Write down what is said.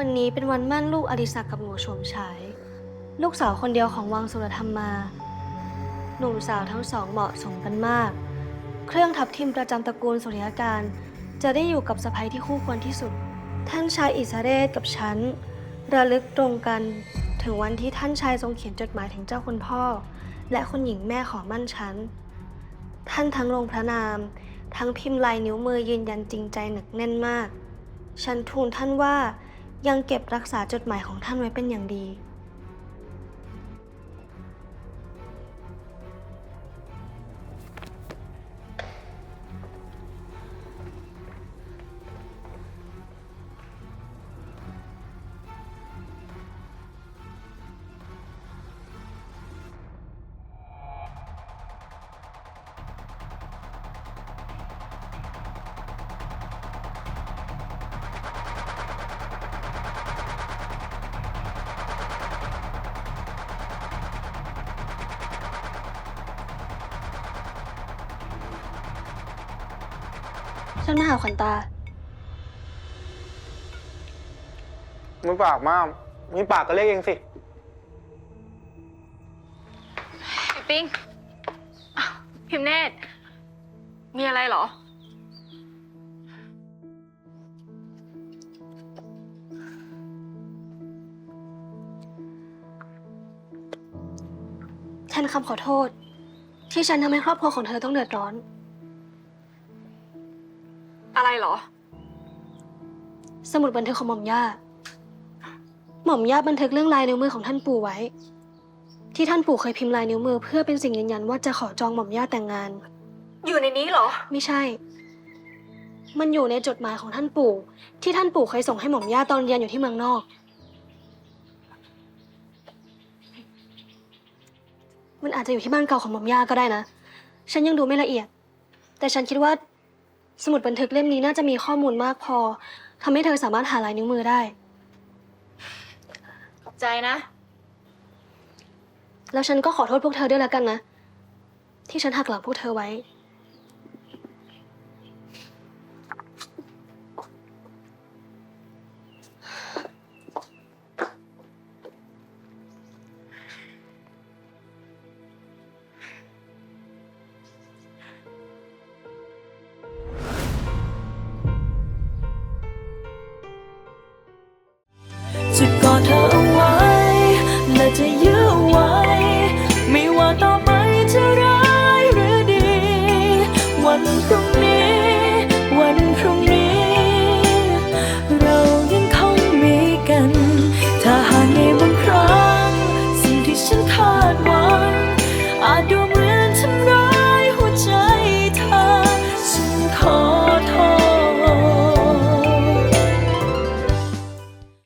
วันนี้เป็นวันมั่นลูกอดิศักกับหนูโฉมฉาย ลูกสาวคนเดียวของวังสุรธรรมมา หนุ่มสาวทั้งสองเหมาะสมกันมาก เครื่องทับทิมประจำตระกูลสุริยการ จะได้อยู่กับสะใภ้ที่คู่ควรที่สุด ท่านชายอิสระเรศกับฉัน ระลึกตรงกันถึงวันที่ท่านชายทรงเขียนจดหมายถึงเจ้าคุณพ่อ และคุณหญิงแม่ขอมั่นฉัน ท่านทั้งลงพระนาม ทั้งพิมพ์ลายนิ้วมือยืนยันจริงใจหนักแน่นมาก ฉันทูลท่านว่า ยังเก็บรักษาจดหมายของท่านไว้เป็นอย่างดี ฉันมาหาขวัญตามือปากมากมีปากก็เรียกเองสิ ไอ้ปิ้งอ้าวพิมพ์เนตรมีอะไรเหรอฉันคำขอโทษ ที่ฉันทำให้ครอบครัวของเธอต้องเดือดร้อน อะไรเหรอ สมุดบันทึกของหม่อมย่า หม่อมย่าบันทึกเรื่องลายนิ้วมือของท่านปู่ไว้ ที่ท่านปู่เคยพิมพ์ลายนิ้วมือ เพื่อเป็นสิ่งยืนยันว่าจะขอจองหม่อมย่าแต่งงาน อยู่ในนี้เหรอ ไม่ใช่ มันอยู่ในจดหมายของท่านปู่ ที่ท่านปู่เคยส่งให้หม่อมย่าตอนเรียนอยู่ที่เมืองนอก มันอาจจะอยู่ที่บ้านเก่าของหม่อมย่าก็ได้นะ ฉันยังดูไม่ละเอียด แต่ฉันคิดว่า สมุดบันทึกเล่มนี้น่าจะมีข้อมูลมากพอทำให้เธอสามารถหาลายนิ้วมือได้ ขอบใจนะ แล้วฉันก็ขอโทษพวกเธอด้วยแล้วกันนะ ที่ฉันหักหลังพวกเธอไว้